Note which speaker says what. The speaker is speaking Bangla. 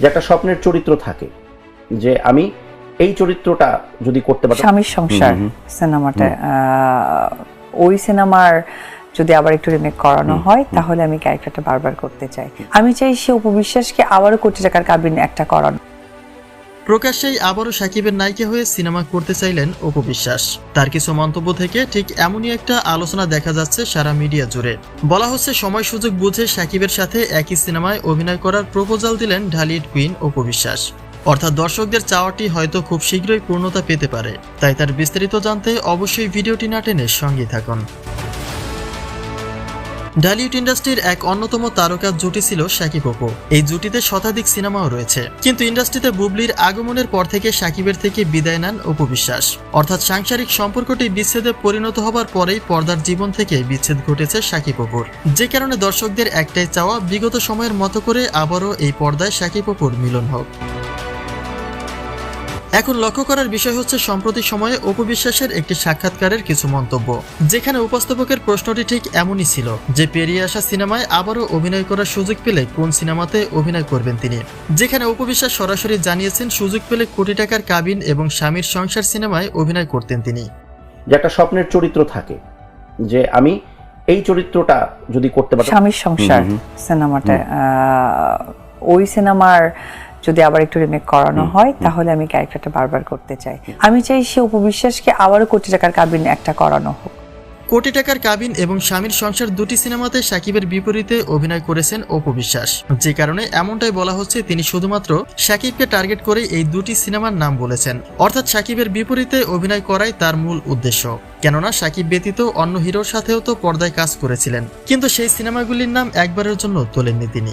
Speaker 1: যে একটা স্বপ্নের চরিত্র থাকে যে আমি এই চরিত্রটা যদি করতে পারি
Speaker 2: স্বামীর সংসার। সিনেমাটা আহ, ওই সিনেমার যদি আবার একটু রিমেক করানো হয় তাহলে আমি ক্যারেক্টারটা বারবার করতে চাই। আমি চাই সে উপবিশ্বাসকে আবারও করতে চাই কারণ কাবিন একটা করানো।
Speaker 3: প্রকাশ্যেই আবারও সাকিবের নায়িকা হয়ে সিনেমা করতে চাইলেন অপু তার কিছু মন্তব্য থেকে ঠিক এমনই একটা আলোচনা দেখা যাচ্ছে সারা মিডিয়া জুড়ে। বলা হচ্ছে, সময় সুযোগ বুঝে সাকিবের সাথে একই সিনেমায় অভিনয় করার প্রপোজাল দিলেন ঢালিউড কুইন অপু অর্থাৎ দর্শকদের চাওয়াটি হয়তো খুব শীঘ্রই পূর্ণতা পেতে পারে। তাই তার বিস্তারিত জানতে অবশ্যই ভিডিওটি না টেনে সঙ্গে থাকুন। ঢালিউড ইন্ডাস্ট্রির এক অন্যতম তারকা জুটি ছিল শাকিব অপু এই জুটিতে শতাধিক সিনেমাও রয়েছে। কিন্তু ইন্ডাস্ট্রিতে বুবলির আগমনের পর থেকে সাকিবের থেকে বিদায় নেন অপু বিশ্বাস। অর্থাৎ সাংসারিক সম্পর্কটি বিচ্ছেদে পরিণত হবার পরেই পর্দার জীবন থেকে বিচ্ছেদ ঘটেছে সাকিব অপুর যে কারণে দর্শকদের একটাই চাওয়া, বিগত সময়ের মতো করে আবারও এই পর্দায় সাকিব অপুর মিলন হোক। এখন লক্ষ্য করার বিষয় হচ্ছে সাম্প্রতিক সময়ে অপু বিশ্বাসের একটি সাক্ষাৎকারের কিছু মন্তব্য। যেখানে উপস্থাপকের প্রশ্নটি ঠিক এমনই ছিল যে পেরিয়ে আসা সিনেমায় আবারও অভিনয় করার সুযোগ পেলে কোন সিনেমাতে অভিনয় করবেন তিনি? যেখানে অপু বিশ্বাস সরাসরি জানিয়েছেন সুযোগ পেলে কোটি টাকার কাবিন এবং স্বামীর সংসার সিনেমায় অভিনয় করতেন তিনি।
Speaker 1: যে একটা স্বপ্নের চরিত্র থাকে যে আমি এই চরিত্রটা যদি করতে পারি
Speaker 2: স্বামীর সংসার। সিনেমাটা আহ, ওই সিনেমার যদি আবার একটু রিমেক করানো হয় তাহলে আমি ক্যারেক্টারটা বারবার করতে চাই। আমি চাই সে উপবিশ্বাসকে আবারও কোটি টাকার কাবিন একটা করানো হোক।
Speaker 3: কোটি টাকার কাবিন এবং স্বামীর সংসার দুটি সিনেমাতে সাকিবের বিপরীতে অভিনয় করেছেন অপু বিশ্বাস যে কারণে এমনটাই বলা হচ্ছে তিনি শুধুমাত্র সাকিবকে টার্গেট করে এই দুটি সিনেমার নাম বলেছেন। অর্থাৎ সাকিবের বিপরীতে অভিনয় করাই তার মূল উদ্দেশ্য। কেননা সাকিব ব্যতীত অন্য হিরোর সাথেও তো পর্দায় কাজ করেছিলেন। কিন্তু সেই সিনেমাগুলির নাম একবারের জন্য তোলেননি তিনি।